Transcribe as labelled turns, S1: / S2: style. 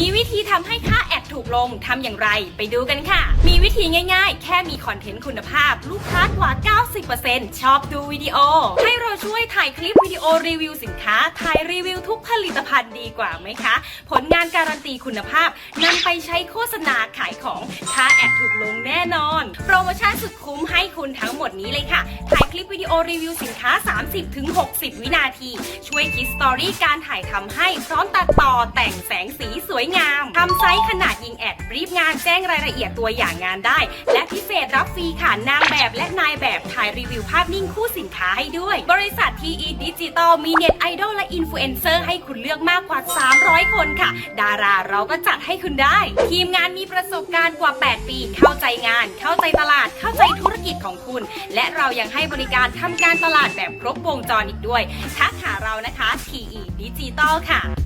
S1: มีวิธีทำให้ค่าแอดถูกลงทำอย่างไรไปดูกันค่ะ มีวิธีง่ายๆ แค่มีคอนเทนต์คุณภาพ ลูกค้ากว่า 90%ชอบดูวิดีโอ ให้เราช่วยถ่ายคลิปวิดีโอรีวิวสินค้า ถ่ายรีวิวทุกผลิตภัณฑ์ดีกว่าไหมคะ ผลงานการันตีคุณภาพนำไปใช้โฆษณาขายของค่าแอด แน่นอน โปรโมชั่นสุดคุ้มให้คุณทั้งหมดนี้เลยค่ะ ถ่ายคลิปวิดีโอรีวิวสินค้า 30-60 วินาที ช่วยคิดสตอรี่การถ่ายทำให้ พร้อมตัดต่อแต่งแสงสีสวยงามทำไซส์ขนาดยิงแอดรีบงานแจ้งรายละเอียดตัวอย่างงานได้ และพิเศษรับฟรีค่ะนางแบบและนาย ถ่ายรีวิวภาพนิ่งคู่สินค้าให้ด้วย บริษัท TE Digital มีเน็ตไอดอลและอินฟลูเอนเซอร์ให้คุณเลือกมากกว่า 300 คนค่ะ ดาราเราก็จัดให้คุณได้ ทีมงานมีประสบการณ์กว่า 8 ปี เข้าใจงาน เข้าใจตลาด เข้าใจธุรกิจของคุณ และเรายังให้บริการทำการตลาดแบบครบวงจรอีกด้วยทักหาเรานะคะ TE Digital ค่ะ